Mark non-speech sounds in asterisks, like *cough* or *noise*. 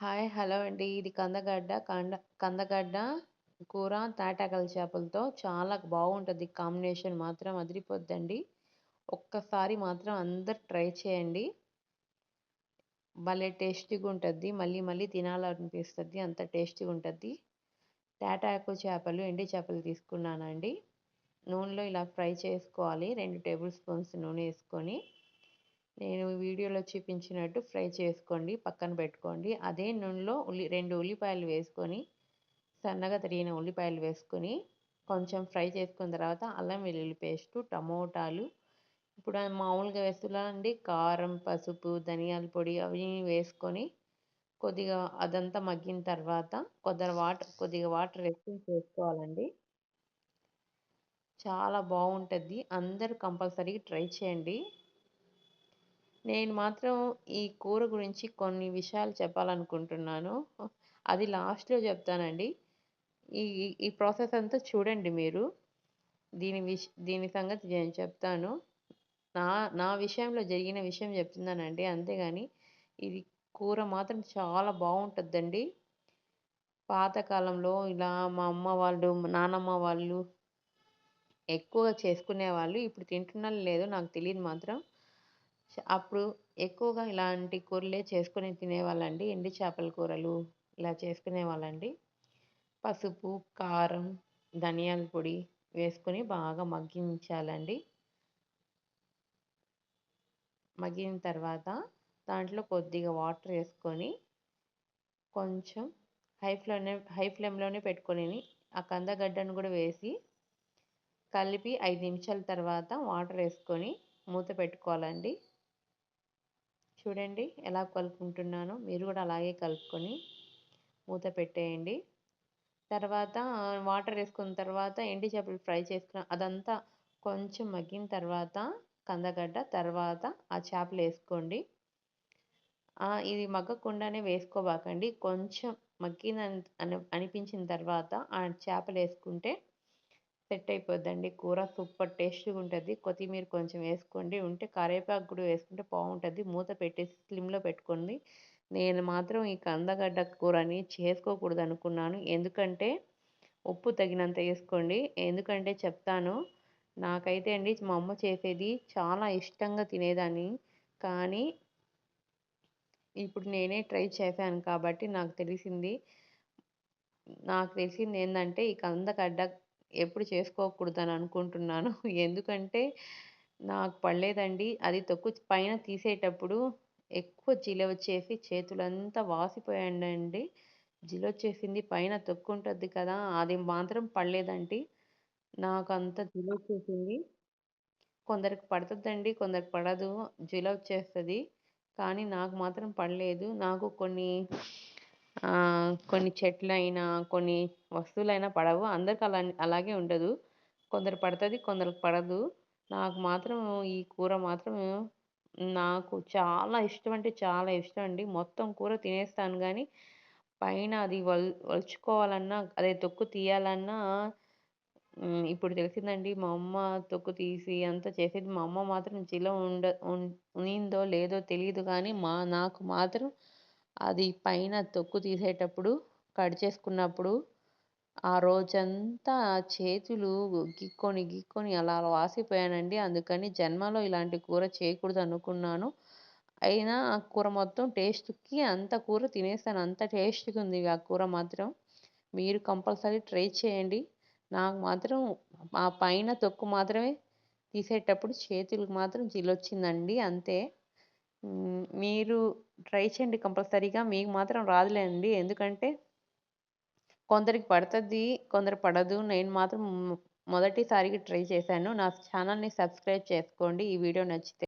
Hi hello అండి. ఇది కందగడ్డ. కంద కందగడ్డ కూర తాటాకల చేపలతో చాలా బాగుంటుంది. కాంబినేషన్ మాత్రం అదిరిపోద్దండి. ఒక్కసారి మాత్రం అందరు ట్రై చేయండి. భలే టేస్టీగా ఉంటుంది. మళ్ళీ మళ్ళీ తినాలనిపిస్తుంది. అంత టేస్టీగా ఉంటుంది. తాటాకు చేపలు ఎండి చేపలు తీసుకున్నానండి. నూనెలో ఇలా ఫ్రై చేసుకోవాలి. రెండు టేబుల్ స్పూన్స్ నూనె వేసుకొని నేను వీడియోలో చూపించినట్టు ఫ్రై చేసుకోండి పక్కన పెట్టుకోండి. అదే నూనెలో ఉల్లి రెండు ఉల్లిపాయలు వేసుకొని సన్నగా తరిగిన ఉల్లిపాయలు వేసుకొని కొంచెం ఫ్రై చేసుకున్న తర్వాత అల్లం వెల్లుల్లి పేస్టు టమోటాలు. ఇప్పుడు మామూలుగా వేస్తున్నా అండి కారం పసుపు ధనియాల పొడి అవి వేసుకొని కొద్దిగా అదంతా మగ్గిన తర్వాత కొద్దిగా వాటర్ కొద్దిగా వాటర్ వేసుకొని చేసుకోవాలండి. చాలా బాగుంటుంది. అందరూ కంపల్సరీ ట్రై చేయండి. నేను మాత్రం ఈ కూర గురించి కొన్ని విషయాలు చెప్పాలనుకుంటున్నాను. అది లాస్ట్లో చెప్తానండి. ఈ ఈ ప్రాసెస్ అంతా చూడండి మీరు. దీని విష దీని సంగతి నేను చెప్తాను. నా నా విషయంలో జరిగిన విషయం చెప్తున్నానండి. అంతేగాని ఇది కూర మాత్రం చాలా బాగుంటుందండి. పాతకాలంలో ఇలా మా అమ్మ వాళ్ళు నానమ్మ వాళ్ళు ఎక్కువగా చేసుకునేవాళ్ళు. ఇప్పుడు తింటున్నారో లేదో నాకు తెలియదు మాత్రం. అప్పుడు ఎక్కువగా ఇలాంటి కూరలే చేసుకొని తినేవాళ్ళండి. ఎండి చేపల కూరలు ఇలా చేసుకునేవాళ్ళండి. పసుపు కారం ధనియాల పొడి వేసుకొని బాగా మగ్గించాలండి. మగ్గిన తర్వాత దాంట్లో కొద్దిగా వాటర్ వేసుకొని కొంచెం హై ఫ్లేమ్లో హై ఫ్లేమ్లోనే పెట్టుకొని ఆ కందగడ్డను కూడా వేసి కలిపి ఐదు నిమిషాల తర్వాత వాటర్ వేసుకొని మూత పెట్టుకోవాలండి. చూడండి ఎలా కలుపుకుంటున్నానో. మీరు కూడా అలాగే కలుపుకొని మూత పెట్టేయండి. తర్వాత వాటర్ వేసుకున్న తర్వాత ఎండి చేపలు ఫ్రై చేసుకున్న అదంతా కొంచెం మగ్గిన తర్వాత కందగడ్డ తర్వాత ఆ చేపలు వేసుకోండి. ఇది మగ్గకుండానే వేసుకోబాకండి. కొంచెం మగ్గిన అనిపించిన తర్వాత ఆ చేపలు వేసుకుంటే సెట్ అయిపోద్దండి కూర సూపర్ టేస్ట్గా ఉంటుంది కొత్తిమీర కొంచెం వేసుకోండి. ఉంటే కరివేపాకు కూడా వేసుకుంటే బాగుంటుంది మూత పెట్టేసి స్లిమ్లో పెట్టుకోండి. నేను మాత్రం ఈ కందగడ్డ కూరని చేసుకోకూడదు అనుకున్నాను ఎందుకంటే ఉప్పు తగినంత వేసుకోండి. ఎందుకంటే చెప్తాను నాకైతే అండి మా అమ్మ చేసేది చాలా ఇష్టంగా తినేదాన్ని. కానీ ఇప్పుడు నేనే ట్రై చేశాను కాబట్టి నాకు తెలిసింది. నాకు తెలిసింది ఏంటంటే ఈ కందగడ్డ ఎప్పుడు చేసుకోకూడదని అనుకుంటున్నాను *laughs* ఎందుకంటే నాకు పడలేదండి. అది తొక్కు పైన తీసేటప్పుడు ఎక్కువ జిల వచ్చేసి చేతులంతా వాసిపోయాయండి జిలొచ్చేసింది పైన తొక్కు ఉంటుంది కదా అది మాత్రం పడలేదండి. నాకు అంత జిల వచ్చేసింది కొందరికి పడుతుందండి కొందరికి పడదు. జిల వచ్చేస్తుంది కానీ నాకు మాత్రం పడలేదు. నాకు కొన్ని కొన్ని చెట్లైనా కొన్ని వస్తువులైనా పడవు. అందరికి అలా అలాగే ఉండదు. కొందరు పడుతుంది కొందరికి పడదు. నాకు మాత్రం ఈ కూర మాత్రం నాకు చాలా ఇష్టం అంటే చాలా ఇష్టం అండి. మొత్తం కూర తినేస్తాను కానీ పైన అది వల్ వలుచుకోవాలన్నా అదే తొక్కు తీయాలన్నా ఇప్పుడు తెలిసిందండి మా అమ్మ తొక్కు తీసి అంతా చేసేది. మా అమ్మ మాత్రం జిల ఉండ ఉన్నిందో లేదో తెలియదు కానీ మా నాకు మాత్రం అది పైన తొక్కు తీసేటప్పుడు కట్ చేసుకున్నప్పుడు ఆ రోజంతా చేతులు గీక్కొని గీక్కొని అలా వాసిపోయానండి. అందుకని జన్మలో ఇలాంటి కూర చేయకూడదు అనుకున్నాను. అయినా ఆ కూర మొత్తం టేస్ట్కి అంత కూర తినేస్తాను అంత టేస్ట్గా ఉంది ఆ కూర మాత్రం. మీరు కంపల్సరీ ట్రై చేయండి. నాకు మాత్రం ఆ పైన తొక్కు మాత్రమే తీసేటప్పుడు చేతులకు మాత్రం జిల్లొచ్చిందండి అంతే. మీరు ట్రై చేయండి కంపల్సరీగా. మీకు మాత్రం రాదులేండి. ఎందుకంటే కొందరికి పడుతుంది కొందరు పడదు. నేను మాత్రం మొదటిసారిగా ట్రై చేశాను. నా ఛానల్ని సబ్స్క్రైబ్ చేసుకోండి. ఈ వీడియో నచ్చితే